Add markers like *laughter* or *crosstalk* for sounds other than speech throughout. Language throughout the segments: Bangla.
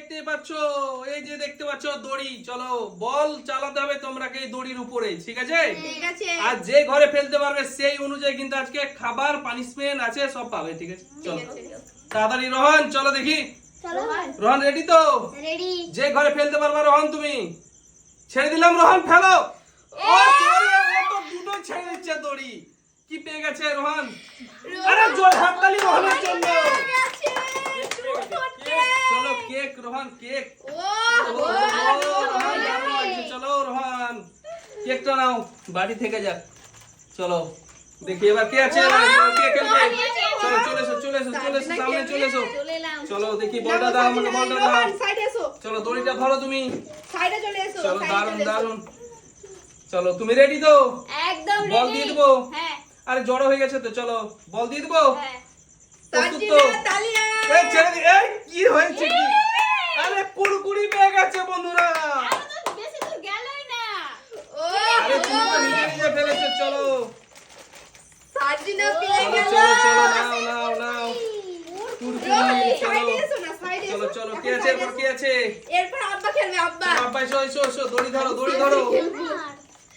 দেখতেই পাচ্ছ? এই যে দেখতে পাচ্ছ দড়ি। চলো বল চালাতে হবে তোমরাকে এই দড়ির উপরে ঠিক আছে? ঠিক আছে। আর যে ঘরে ফেলতে পারবে সেই অনুযায়ী কিন্তু আজকে খাবার পানিশমেন্ট আছে সব পাবে ঠিক আছে? চলো। তাড়াতাড়ি রোহন চলো দেখি। চলো রোহন। রেডি তো? রেডি যে ঘরে ফেলতে পারবে রোহন তুমি। ছেড়ে দিলাম রোহন ফেলো। ও চোরে, ও তো দুটো ছেড়ে দিচ্ছে দড়ি। কি পেয়ে গেছে রোহন? আরে জোর হাততালি রোহনের জন্য। চলো কেক রোহন কেক। চলো রোহন। কেকটা নাও বাড়ি থেকে যাক চলো দেখি এবার কে আছে? কে খেলবে? চলো চলে এসো চলে এসো চলে এসো সামনে চলে এসো। চলো দেখি বলটা দাও আমাকে বলটা দাও। চলো দড়িটা ধরো তুমি। সাইডে চলে এসো চলো দারুণ দারুণ চলো তুমি রেডি তো? একদম বল দিয়ে দেবো? হ্যাঁ। আরে জড়ো হয়ে গেছে তো চলো বল দিয়ে দেবো? হ্যাঁ। তো? তালিয়া। ছেড়ে দি এই কি হয়েছে? কি? আরে কুড়কুড়ি পেয়ে গেছে বন্ধুরা। আরে তুমি তো নিজে নিজে ফেলেছো চলো। সার্জিনা পেয়ে চলো গেল। চলো চলো নাও নাও নাও। চলো। চলো কে আছে এরপর এসো। আছে? এরপর আব্বা খেলবে আব্বা। আব্বা এসো এসো এসো দড়ি ধরো দড়ি ধরো।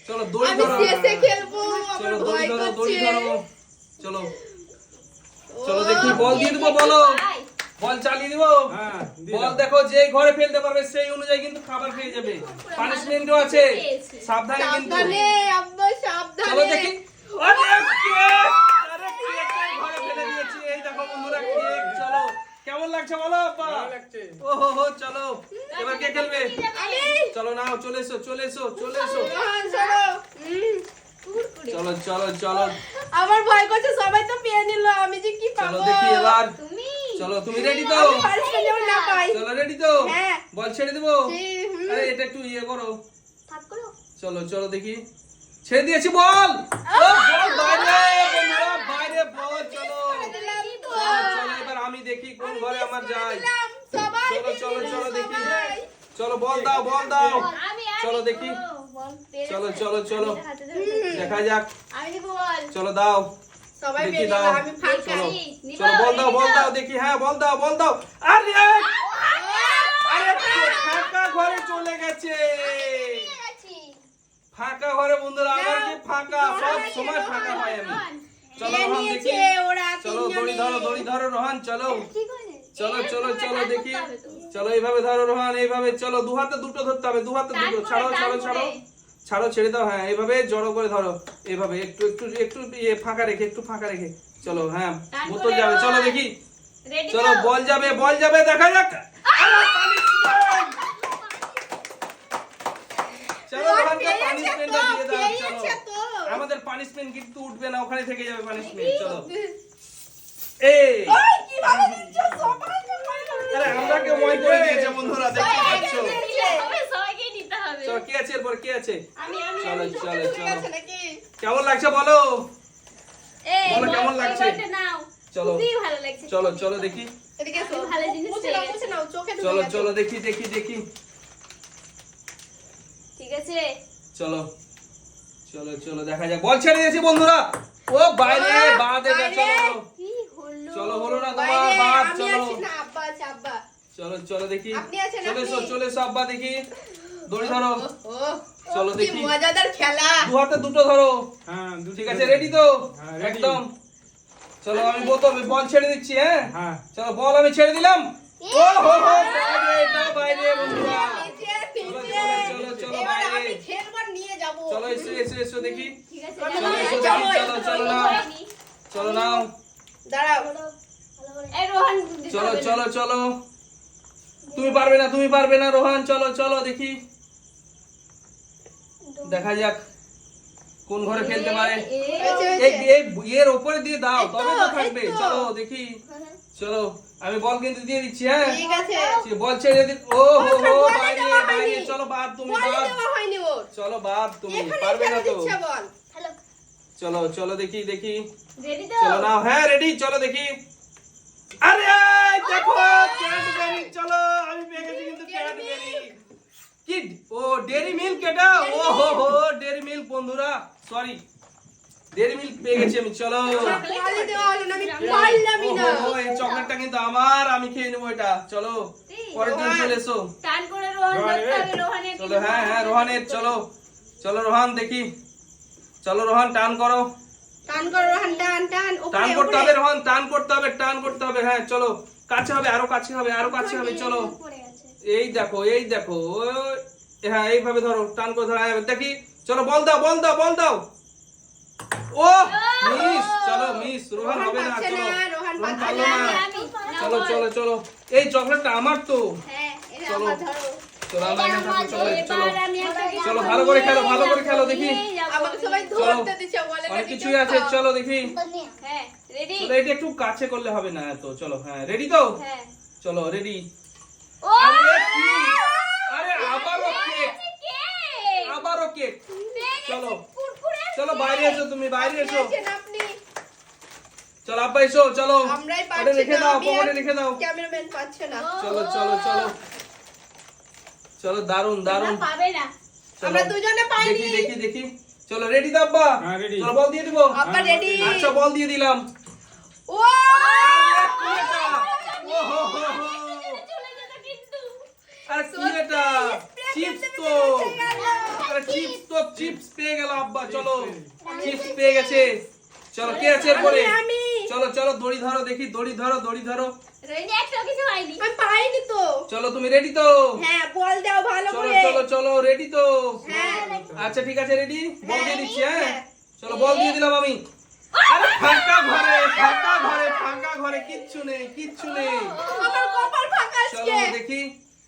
চলো দড়ি আমি ধরো। শেষে খেলব চলো দড়ি ধরো দড়ি ধরো। চলো। চলো দেখি বল দিয়ে দেবো বলো। বল চালিয়ে দিব। হ্যাঁ, বল দেখো যে ঘরে ফেলতে পারবে সেই অনুযায়ী কিন্তু খাবার খেয়ে যাবে। পানিশমেন্টও আছে। সাবধানে কিন্তু। চলো দেখি। আরে কেক! আরে কেকটাই ঘরে ফেলে দিয়েছি? এই দেখো বন্ধুরা কেক কেমন লাগছে বলো লাগছে। ও হো হো চলো। এবার কে খেলবে? চলো নাও চলে এসো চলে এসো চলে এসো। চলো চলো। চলো চলো আমার ভয় করছে সবাই তো পেয়ে নিল আমি যে কি চলো পাবো? দেখি এবার। তুমি। চলো তুমি রেডি তো? চলো রেডি তো? হ্যাঁ। বল ছেড়ে দেবো? আরে এটা একটু ইয়ে করো। চলো চলো দেখি। ছেড়ে দিয়েছি বল! বল বাইরে বন্ধুরা বাইরে বল চলো দিলাম তো। চলো চলো এবার আমি দেখি কোন ঘরে আমার যাই। চলো চলো চলো দেখি। চলো বল দাও বল দাও। চলো দেখি। চলো চলো চলো। দেখা যাক। চলো দাও। দেখি দাও। চলো চলো। বল দাও বল দাও দেখি হ্যাঁ বল দাও বল দাও। আরে আরে ফাঁকা ঘরে চলে গেছে। ফাঁকা ঘরে বন্ধুরা আমার কি ফাঁকা? সব সময় ফাঁকা পাই আমি। চলো রোহন দেখি। চলো দড়ি। ধরো দড়ি ধরো রোহন চলো। চলো চলো চলো দেখি। চলো এইভাবে ধরো রোহান এইভাবে চলো দু হাতে দুটো ধরতে হবে দু হাতে দুটো ছাড়ো ছাড়ো ছাড়ো। ছাড়ো ছেড়ে দাও হ্যাঁ এইভাবে জড়ো করে ধরো এইভাবে একটু একটু একটু ইয়ে ফাঁকা রেখে একটু ফাঁকা রেখে। চলো হ্যাঁ বোতল যাবে চলো দেখি। চলো বল যাবে বল যাবে দেখা যাক। চলো রোহানকে পেয়েছে পানিশমেন্ট দিয়ে দাও চলো। আমাদের পানিশমেন্ট কিন্তু উঠবে না ওখানে থেকে যাবে পানিশমেন্ট *laughs* চলো। এই। কীভাবে দিচ্ছ? সবাই সবাই আরে আমরা কে মই করে দিয়েছে বন্ধুরা দেখতে পাচ্ছো? সবাইকে নিতে হবে। চলো কি আছে এরপর? কি আছে? আমি আমি চলো চলো চলো কেমন লাগছে বলো? এই বলো কেমন লাগছে? চলো। খুবই ভালো লাগছে চলো চলো দেখি। এদিকে ভালো জিনিস চলো চলো দেখি দেখি দেখি। ঠিক আছে। চলো চলো চলো দেখা যাক। বল ছেড়ে দিয়েছি বন্ধুরা। ও বাইরে বাদ চলো। চলো হলো না তোমার আমি চলো। চলো চলো দেখি। চলে এসো চলে এসো আব্বা দেখি। দড়ি ধরো। ও, চলো দেখি। মজাদার খেলা। দু হাতে দুটো ধরো। হ্যাঁ, ঠিক আছে রেডি তো? হ্যাঁ, একদম। চলো আমি বোতল বল ছেড়ে দিচ্ছি হ্যাঁ? হ্যাঁ। চলো বল আমি ছেড়ে দিলাম? ও হো হো বাইরে এটা বাইরে বন্ধুরা। চলো। চলো, বাইরে। আমি। চলো এসো এসো এসো দেখি। চলো, চলো চলো নাও। চলো নাও দাঁড়াও। এই রোহন দিতে চলো চলো চলো। তুমি পারবে না তুমি পারবে না রোহান চলো চলো দেখি। দেখা যাক কোন ঘরে ফেলতে পারে। এর উপরে দিয়ে দাও তবে তো থাকবে। চলো দেখি। চলো আমি বল কিন্তু দিয়ে দিচ্ছি হ্যাঁ? ঠিক আছে। বল ছেড়ে দি ও হো হো বাইরে বাইরে চলো বাদ তুমি বাদ। চলো বাদ তুমি পারবে না তো। চলো চলো দেখি দেখি। চলো নাও হ্যাঁ রেডি চলো দেখি। আরে দেখো ক্যাডবেরি চলো আমি পেয়ে গেছি কিন্তু ক্যাডবেরি কি ও ডেরি মিল্ক এটা? ও হো হো ডেরি মিল্ক বন্ধুরা সরি ডেরি মিল্ক পেয়ে গেছি আমি চলো। ও এই চকলেটটা কিন্তু আমার আমি খেয়ে নেব এটা। চলো পরের জন চলে এসো। চলো হ্যাঁ হ্যাঁ রোহানের চলো। চলো রোহান দেখি। চলো রোহান টান করো। টান করো রোহান টান টান টান করতে হবে রোহান টান করতে হবে টান করতে হবে হ্যাঁ চলো কাছে হবে আরও কাছে হবে আরও কাছে হবে চলো। এই দেখো এই দেখো হ্যাঁ এইভাবে ধরো টান করে ধরো দেখি চলো বল দাও বল দাও বল দাও। ও মিস চলো মিস রোহান হবে না চলো। না, রোহান পারল না। চলো চলো চলো। এই চকলেটটা আমার তো। হ্যাঁ এটা চলো। আমার চলো চলো চলো। চলো, ভালো করে খেলো, ভালো করে খেলো, দেখি। অনেক কিছু কিছুই আছে চলো দেখি। হ্যাঁ রেডি চলো এটা একটু কাছে করলে হবে না এত চলো হ্যাঁ রেডি তো? হ্যাঁ। চলো রেডি আরে আবারও কেক আবারও কেক চলো। চলো বাইরে এসো তুমি বাইরে এসো। চলো আব্বা এসো চলো। ওটা রেখে দাও পকেটে রেখে দাও। ক্যামেরাম্যান পাচ্ছে না। চলো চলো চলো। চলো দারুণ দারুণ পাবে না। আমরা দুজনে পাইনি। দেখি দেখি দেখি। চলো রেডি তো আব্বা? হ্যাঁ, ready। চলো বল দিয়ে দিবো। আব্বা রেডি আচ্ছা বল দিয়ে দিলাম। ও! আরে কি এটা? ও হো হো হো। চলে যেত কিন্তু আরে কি এটা চিপস তো। আরে চিপস তো চিপস পেয়ে গেল আব্বা। চলো চিপস পেয়ে গেছে। চলো কে আছে এরপরে। চলো চলো দড়ি ধরো দেখি দড়ি ধরো দড়ি ধরো। রেডি একটা কিছু হয়নি। আমি চলো তুমি রেডি তো? হ্যাঁ বল দাও ভালো করে। চলো চলো রেডি তো? হ্যাঁ আচ্ছা ঠিক আছে রেডি বল দিয়ে দিচ্ছি হ্যাঁ? হ্যাঁ। চলো বল দিয়ে দিলাম আমি। আরে ফাঁকা ঘরে ফাঁকা ঘরে ফাঁকা ঘরে কিচ্ছু নেই কিচ্ছু নেই। আমার কপাল ফাঁকা চলো দেখি।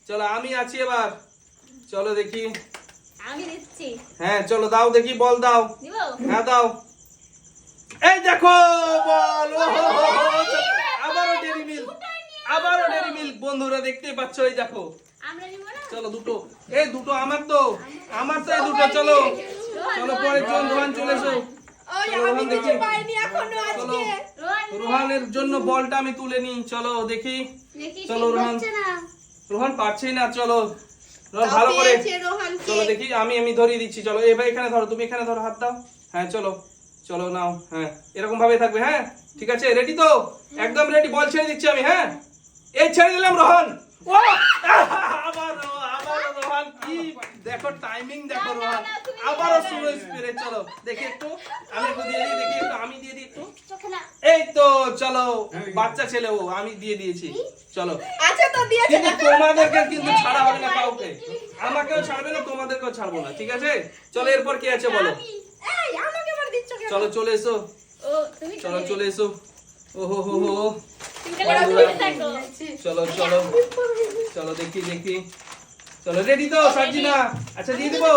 চলো আমি আছি এবার। চলো দেখি। আমি দিচ্ছি। হ্যাঁ চলো দাও দেখি বল দাও। দিব? হ্যাঁ দাও। এই দেখো বল ও হো হো হো। আবারও ডেরি মিল্ক আবারও ডেরি মিল্ক। বন্ধুরা দেখতে পাচ্ছ এই দেখো। না? চলো দুটো। এই দুটো আমার তো। আমার তো এই দুটো চলো চলো। পরের জন রোহান চলে এসো। রোহানের জন্য বলটা আমি তুলে নিই। চলো দেখি। চলো, রোহান। রোহান পারছেই না চলো। ভালো করে চলো দেখি। আমি আমি ধরিয়ে দিচ্ছি চলো। এবার এখানে ধরো তুমি এখানে ধরো হাত দাও। হ্যাঁ চলো। চলো নাও। হ্যাঁ এরকম ভাবে থাকবে হ্যাঁ? ঠিক আছে রেডি তো? একদম রেডি বল ছেড়ে দিচ্ছি আমি হ্যাঁ? এই ছেড়ে দিলাম রোহন। ও আবার আবার রোহন কি? দেখো টাইমিং দেখো রোহন। আবারও শুরু স্পিরে চলো দেখি একটু। আমি একটু দিয়ে দিই দেখি একটু আমি দিয়ে দিই একটু। এই তো চলো বাচ্চা ছেলে ও আমি দিয়ে দিয়েছি। চলো। আচ্ছা তো দিয়েছে কিন্তু তোমাদেরকে কিন্তু ছাড়া হবে না কাউকে। আমাকেও ছাড়বে না তোমাদেরকেও ছাড়বো না ঠিক আছে? চলো এরপর কি আছে বলো? চলো চলে এসো। চলো চলে এসো। ও হো হো। চলো চলো চলো দেখি দেখি চলো রেডি তো সাজিনা আচ্ছা দিয়ে দিবো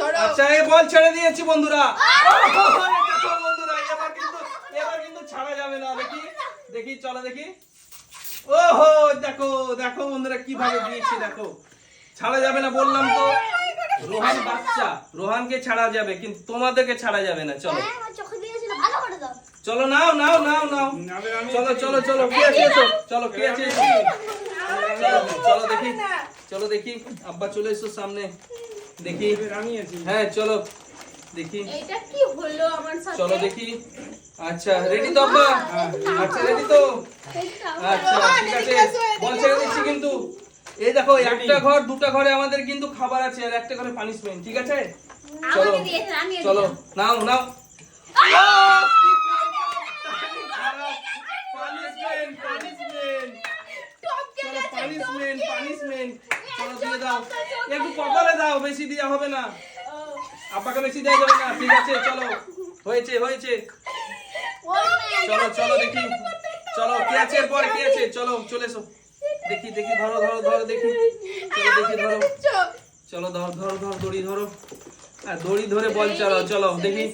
চলো আচ্ছা এই বল ছেড়ে দিয়েছি বন্ধুরা বন্ধুরা এবার কিন্তু এবার কিন্তু ছাড়া যাবে না দেখি দেখি চলো দেখি ওহো দেখো দেখো বন্ধুরা কীভাবে দিয়েছি দেখো ছাড়া যাবে না বললাম তো রোহান বাচ্চা রোহানকে ছাড়া যাবে কিন্তু তোমাদেরকে ছাড়া যাবে না চলো চোখে দিয়েছিল ভালো করে দাও চলো নাও নাও নাও নাও। চলো চলো চলো কে আছে এসো। চলো কে আছে এসো। চলো দেখি। চলো দেখি। আব্বা চলে এসো সামনে। দেখি। আমি আছি। হ্যাঁ চলো দেখি। এটা কি হলো আমার সাথে? চলো দেখি। আচ্ছা রেডি তো আব্বা? আচ্ছা রেডি তো? আচ্ছা ঠিক আছে। বল ছেড়ে দিচ্ছি কিন্তু। এই দেখো একটা ঘর দুটা ঘরে আমাদের কিন্তু খাবার আছে আর একটা ঘরে পানিশমেন্ট ঠিক আছে? চলো চলো। নাও নাও পানিশমেন্ট পানিশমেন্ট চলো পানিশমেন্ট পানিশমেন্ট। চলো দিয়ে দাও। একটু কপালে দাও বেশি দেওয়া হবে না। আপাকে বেশি দেওয়া যাবে না ঠিক আছে চলো। হয়েছে হয়েছে। চলো চলো দেখি। চলো কে আছে এরপরে কে আছে? চলো চলে এসো। দেখি দেখি ধরো ধরো ধরো দেখি। চলো দেখি ধরো। চলো ধর ধরো ধরো দড়ি ধরো। আর দড়ি ধরে বল চলো চলো দেখি।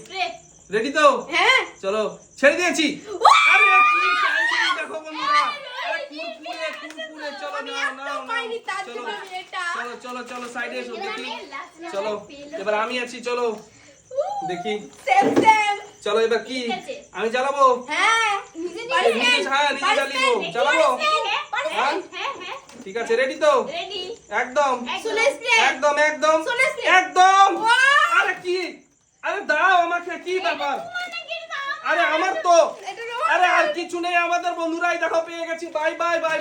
রেডি তো? হ্যাঁ। চলো ছেড়ে দিয়েছি। আরে কি timing দেখো বন্ধুরা আরে কুরকুরে চলো নাও নাও চলো সাইডে এসো দেখি। চলো এবার আমি আছি চলো দেখি। চলো এবার কি? ঠিক আছে। আমি চালাবো এই নিজে হ্যাঁ চালাবো হ্যাঁ? হ্যাঁ ঠিক আছে রেডি তো? একদম। একদম। একদম একদম। আরে কি? আরে দাও আমাকে কি ব্যাপার? আরে আমার তো আরে আর কিছু নেই আমাদের বন্ধুরাই দেখো পেয়ে গেছি। Bye bye bye